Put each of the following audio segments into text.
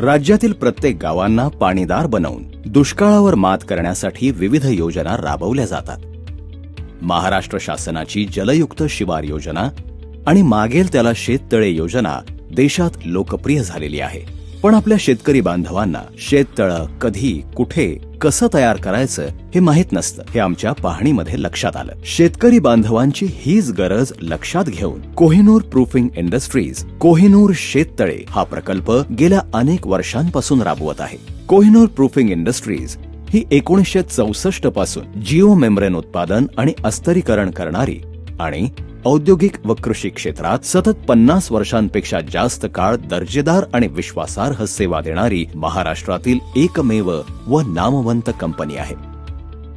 राज्यातील प्रत्येक गावांना पाणीदार बनवून दुष्काळावर मात करण्यासाठी विविध योजना राबवल्या जातात. महाराष्ट्र शासनाची जलयुक्त शिवार योजना आणि मागेल त्याला शेततळे योजना देशात लोकप्रिय झालेली आहे. पण आपल्या शेतकरी बांधवांना शेततळं कधी कुठे कसं तयार करायचं हे माहीत नसतं हे आमच्या पाहणीमध्ये लक्षात आलं. शेतकरी बांधवांची हीच गरज लक्षात घेऊन कोहिनूर प्रूफिंग इंडस्ट्रीज कोहिनूर शेततळे हा प्रकल्प गेल्या अनेक वर्षांपासून राबवत आहे. कोहिनूर प्रूफिंग इंडस्ट्रीज ही एकोणीसशे चौसष्टपासून जिओ मेम्ब्रेन उत्पादन आणि अस्तरीकरण करणारी आणि औद्योगिक व कृषी क्षेत्रात सतत पन्नास वर्षांपेक्षा जास्त काळ दर्जेदार आणि विश्वासार्ह सेवा देणारी महाराष्ट्रातील एकमेव व नामवंत कंपनी आहे.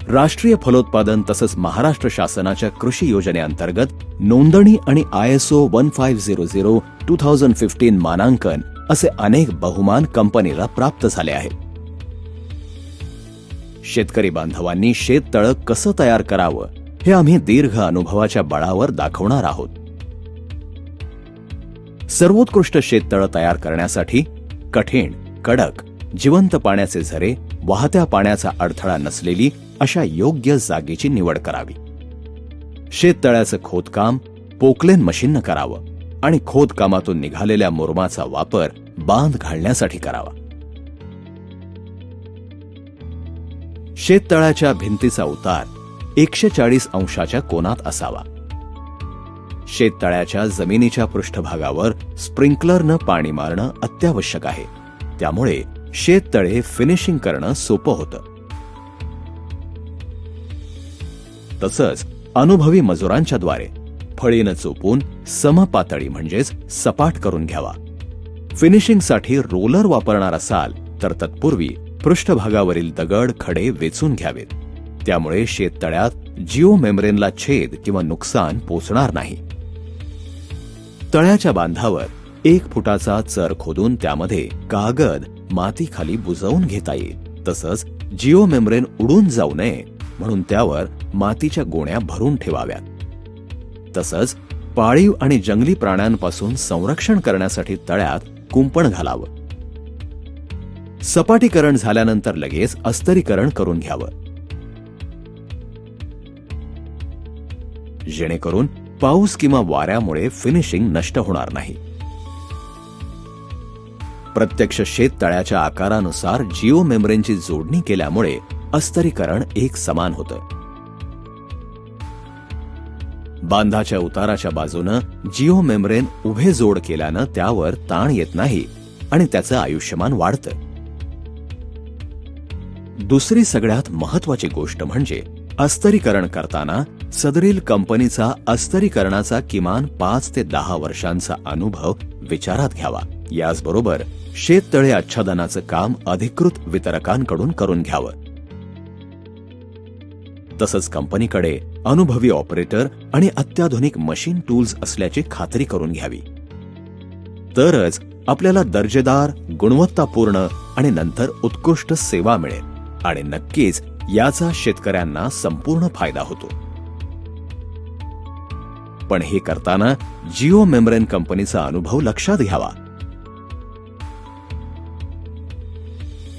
राष्ट्रीय फलोत्पादन तसंच महाराष्ट्र शासनाच्या कृषी योजनेअंतर्गत नोंदणी आणि ISO one five zero zero two thousand fifteen मानांकन असे अनेक बहुमान कंपनीला प्राप्त झाले आहेत शेतकरी बांधवांनी शेततळं कसं तयार करावं? हे आम्ही दीर्घ अनुभवाच्या बळावर दाखवणार आहोत. सर्वोत्कृष्ट शेततळं तयार करण्यासाठी कठीण कडक जिवंत पाण्याचे झरे वाहत्या पाण्याचा अडथळा नसलेली अशा योग्य जागेची निवड करावी. शेततळ्याचं खोदकाम पोकलेन मशीननं करावं आणि खोदकामातून निघालेल्या मुरमाचा वापर बांध घालण्यासाठी करावा. शेततळ्याच्या भिंतीचा उतार एकशे चाळीस अंशाच्या कोनात असावा. शेततळ्याच्या जमिनीच्या पृष्ठभागावर स्प्रिंकलरनं पाणी मारणं अत्यावश्यक आहे. त्यामुळे शेततळे फिनिशिंग करणं सोपं होतं. तसंच अनुभवी मजुरांच्या द्वारे फळीनं चोपून समपातळी म्हणजेच सपाट करून घ्यावा. फिनिशिंगसाठी रोलर वापरणार असाल तर तत्पूर्वी पृष्ठभागावरील दगड खडे वेचून घ्यावेत. त्यामुळे शेततळ्यात जिओ मेम्ब्रेनला छेद किंवा नुकसान पोचणार नाही. तळ्याच्या बांधावर एक फुटाचा चर खोदून त्यामध्ये कागद मातीखाली बुजवून घेता येईल. तसंच जिओ मेम्ब्रेन उडून जाऊ नये म्हणून त्यावर मातीच्या गोण्या भरून ठेवाव्यात. तसंच पाळीव आणि जंगली प्राण्यांपासून संरक्षण करण्यासाठी तळ्यात कुंपण घालावं. सपाटीकरण झाल्यानंतर लगेच अस्तरीकरण करून घ्यावं. जेणेकरून पाऊस किंवा वाऱ्यामुळे फिनिशिंग नष्ट होणार नाही. प्रत्यक्ष शेततळ्याच्या आकारानुसार जिओ मेम्ब्रेनची जोडणी केल्यामुळे अस्तरीकरण एक समान होतं. बांधाच्या उताराच्या बाजूनं जिओ मेम्ब्रेन उभे जोड केल्यानं त्यावर ताण येत नाही आणि त्याचं आयुष्यमान वाढतं. दुसरी सगळ्यात महत्वाची गोष्ट म्हणजे अस्तरीकरण करताना सदरील कंपनीचा अस्तरीकरणाचा किमान पाच ते दहा वर्षांचा अनुभव विचारात घ्यावा. याचबरोबर शेततळे आच्छादनाचं काम अधिकृत वितरकांकडून करून घ्यावं. तसंच कंपनीकडे अनुभवी ऑपरेटर आणि अत्याधुनिक मशीन टूल्स असल्याची खात्री करून घ्यावी. तरच आपल्याला दर्जेदार गुणवत्तापूर्ण आणि नंतर उत्कृष्ट सेवा मिळेल आणि नक्कीच याचा शेतकऱ्यांना संपूर्ण फायदा होतो. पण हे करताना जिओ मेम्ब्रेन कंपनीचा अनुभव लक्षात घ्यावा.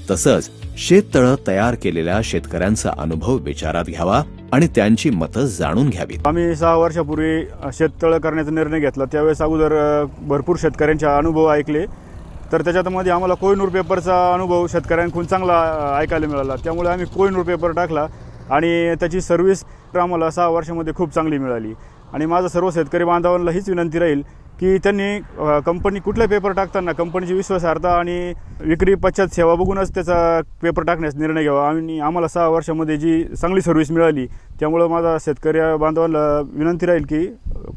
तसंच शेततळं तयार केलेल्या शेतकऱ्यांचा अनुभव विचारात घ्यावा आणि त्यांची मतं जाणून घ्यावीत. आम्ही सहा वर्षापूर्वी शेततळं करण्याचा निर्णय घेतला. त्यावेळेस अगोदर भरपूर शेतकऱ्यांचे अनुभव ऐकले. तर त्याच्यामध्ये आम्हाला कोयनूर पेपरचा अनुभव शेतकऱ्यांकडून चांगला ऐकायला मिळाला. त्यामुळे आम्ही कोयनूर पेपर टाकला आणि त्याची सर्व्हिस आम्हाला सहा वर्षामध्ये खूप चांगली मिळाली. आणि माझं सर्व शेतकरी बांधवांना हीच विनंती राहील की त्यांनी कंपनी कुठले पेपर टाकताना कंपनीची विश्वासार्हता आणि विक्री पश्चात सेवा बघूनच त्याचा पेपर टाकण्याचा निर्णय घ्यावा. आणि आम्हाला सहा वर्षामध्ये जी चांगली सर्व्हिस मिळाली त्यामुळं माझा शेतकरी बांधवांना विनंती राहील की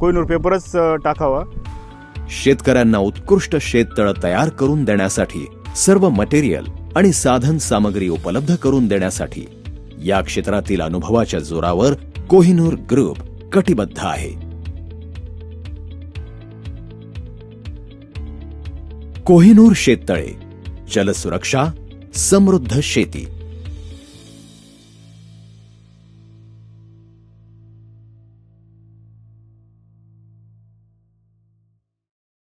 कोहिनूर पेपरच टाकावा. शेतकऱ्यांना उत्कृष्ट शेततळं तयार करून देण्यासाठी सर्व मटेरियल आणि साधन सामग्री उपलब्ध करून देण्यासाठी या क्षेत्रातील अनुभवाच्या जोरावर कोहिनूर ग्रुप कटिबद्ध आहे. कोहिनूर शेततळे जलसुरक्षा समृद्ध शेती.